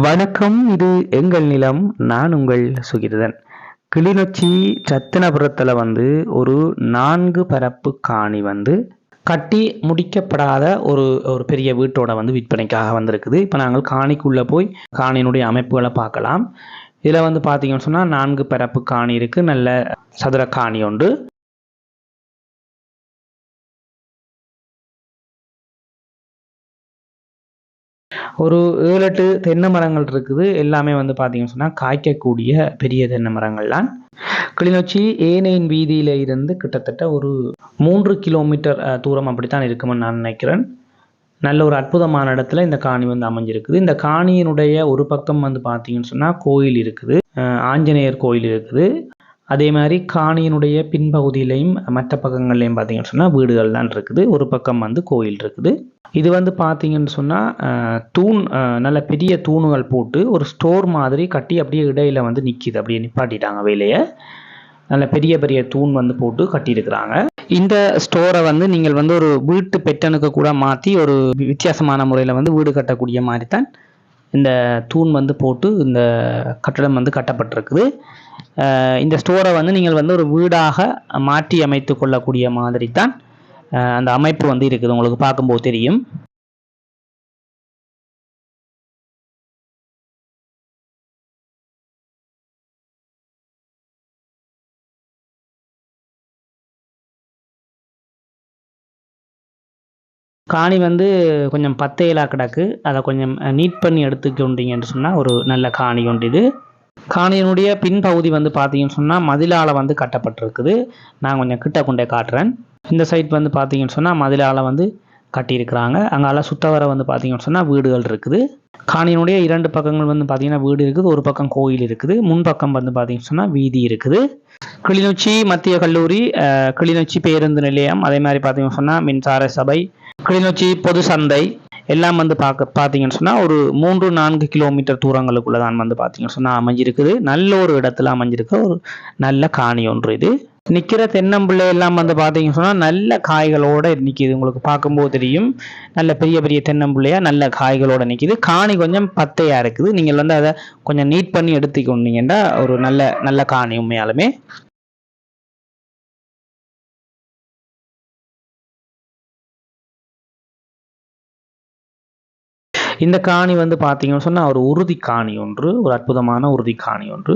வணக்கம் இது எங்கள் நிலம் நான் உங்கள் சுகிர்தன். கிளிநொச்சி ரத்தினபுரத்தில் வந்து ஒரு நான்கு பரப்பு காணி வந்து கட்டி முடிக்கப்படாத ஒரு ஒரு பெரிய வீட்டோட வந்து விற்பனைக்காக வந்திருக்குது. இப்போ நாங்கள் காணிக்குள்ளே போய் காணியினுடைய அமைப்புகளை பார்க்கலாம். இதில் வந்து பார்த்தீங்கன்னு சொன்னால் நான்கு பரப்பு காணி இருக்குது நல்ல சதுர காணி உண்டு ஒரு ஏழு எட்டு தென்னை மரங்கள் இருக்குது. எல்லாமே வந்து பார்த்தீங்கன்னு சொன்னால் காய்க்கக்கூடிய பெரிய தென்னை மரங்கள்லாம் கிளிநொச்சி ஏனையின் வீதியில இருந்து கிட்டத்தட்ட ஒரு மூன்று கிலோமீட்டர் தூரம் அப்படித்தான் இருக்குமென்னு நான் நினைக்கிறேன். நல்ல ஒரு அற்புதமான இடத்துல இந்த காணி வந்து அமைஞ்சிருக்குது. இந்த காணியினுடைய ஒரு பக்கம் வந்து பார்த்தீங்கன்னு சொன்னால் கோயில் இருக்குது. அஹ், ஆஞ்சநேயர் கோயில் இருக்குது. அதே மாதிரி காணியினுடைய பின்பகுதியிலையும் மற்ற பக்கங்கள்லையும் பார்த்தீங்கன்னு சொன்னால் வீடுகள் தான் இருக்குது. ஒரு பக்கம் வந்து கோயில் இருக்குது. இது வந்து பார்த்தீங்கன்னு சொன்னால் தூண் நல்ல பெரிய தூணுகள் போட்டு ஒரு ஸ்டோர் மாதிரி கட்டி அப்படியே இடையில வந்து நிற்கிது அப்படியே நிப்பாட்டிட்டாங்க வேலையை நல்ல பெரிய பெரிய தூண் வந்து போட்டு கட்டியிருக்கிறாங்க. இந்த ஸ்டோரை வந்து நீங்கள் வந்து ஒரு வீட்டு பெட்டனுக்கு கூட மாற்றி ஒரு வித்தியாசமான முறையில் வந்து வீடு கட்டக்கூடிய மாதிரி தான் இந்த தூண் வந்து போட்டு இந்த கட்டடம் வந்து கட்டப்பட்டிருக்குது. இந்த ஸ்டோரை வந்து நீங்கள் வந்து ஒரு வீடாக மாற்றி அமைத்து கொள்ளக்கூடிய மாதிரி தான் அந்த அமைப்பு வந்து இருக்குது. உங்களுக்கு பார்க்கும்போது தெரியும். காணி வந்து கொஞ்சம் பத்தையிலா கிடக்கு. அதை கொஞ்சம் நீட் பண்ணி எடுத்துக்கொண்டீங்கன்னு சொன்னால் ஒரு நல்ல காணி உண்டு இது. காணியினுடைய பின்பகுதி வந்து பார்த்தீங்கன்னு சொன்னால் மதிலால் வந்து கட்டப்பட்டிருக்குது. நான் கொஞ்சம் கிட்ட கொண்டே காட்டுறேன். இந்த சைட் வந்து பார்த்தீங்கன்னு சொன்னால் மதிலால் வந்து கட்டியிருக்கிறாங்க. அங்கால சுத்தவரை வந்து பார்த்தீங்கன்னு சொன்னால் வீடுகள் இருக்குது. காணியினுடைய இரண்டு பக்கங்கள் வந்து பார்த்தீங்கன்னா வீடு இருக்குது. ஒரு பக்கம் கோயில் இருக்குது. முன்பக்கம் வந்து பார்த்தீங்கன்னு சொன்னால் வீதி இருக்குது. கிளிநொச்சி மத்திய கல்லூரி கிளிநொச்சி பேருந்து நிலையம் அதே மாதிரி பார்த்தீங்கன்னு சொன்னால் மின்சார சபை கிளிநொச்சி பொது சந்தை எல்லாம் வந்து பார்க்க பார்த்தீங்கன்னு சொன்னால் ஒரு மூன்று நான்கு கிலோமீட்டர் தூரங்களுக்குள்ள தான் வந்து பார்த்தீங்கன்னு சொன்னால் அமைஞ்சிருக்குது. நல்ல ஒரு இடத்துல அமைஞ்சிருக்க ஒரு நல்ல காணி ஒன்று இது. நிற்கிற தென்னம்பிள்ளை எல்லாம் வந்து பார்த்தீங்கன்னு சொன்னால் நல்ல காய்களோட நிற்கிது உங்களுக்கு பார்க்கும்போது தெரியும். நல்ல பெரிய பெரிய தென்னம்பிள்ளையாக நல்ல காய்களோட நிற்கிது காணி கொஞ்சம் பத்தையாக இருக்குது. நீங்கள் வந்து அதை கொஞ்சம் நீட் பண்ணி எடுத்துக்கொண்டீங்கன்னா ஒரு நல்ல நல்ல காணி உண்மையாலுமே. இந்த காணி வந்து பார்த்தீங்கன்னு சொன்னால் ஒரு உறுதி காணி ஒன்று ஒரு அற்புதமான உறுதி காணி ஒன்று.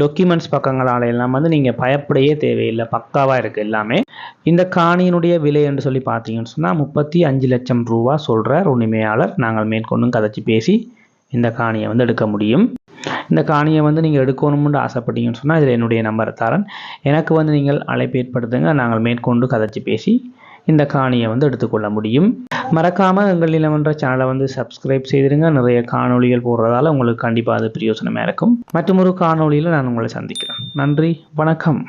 டாக்குமெண்ட்ஸ் பக்கங்களால் எல்லாம் வந்து நீங்கள் பயப்படையே தேவையில்லை பக்காவாக இருக்குது எல்லாமே. இந்த காணியினுடைய விலை என்று சொல்லி பார்த்தீங்கன்னு சொன்னால் முப்பத்தி அஞ்சு லட்சம் ரூபா சொல்கிறார் உரிமையாளர். நாங்கள் மேற்கொண்டும் கதைச்சி பேசி இந்த காணியை வந்து எடுக்க முடியும். இந்த காணியை வந்து நீங்கள் எடுக்கணும்னு ஆசைப்பட்டீங்கன்னு சொன்னால் இதில் என்னுடைய நம்பரை தரேன். எனக்கு வந்து நீங்கள் அழைப்பு ஏற்படுத்துங்க நாங்கள் மேற்கொண்டு கதைச்சி பேசி இந்த காணியை வந்து எடுத்துக்கொள்ள முடியும். மறக்காமல் எங்கள் நிலமன்ற சேனலை வந்து சப்ஸ்கிரைப் செய்திருங்க. நிறைய காணொளிகள் போடுறதால உங்களுக்கு கண்டிப்பாக அது பிரயோசனமாக இருக்கும். மற்றும் ஒரு நான் உங்களை சந்திக்கிறேன். நன்றி வணக்கம்.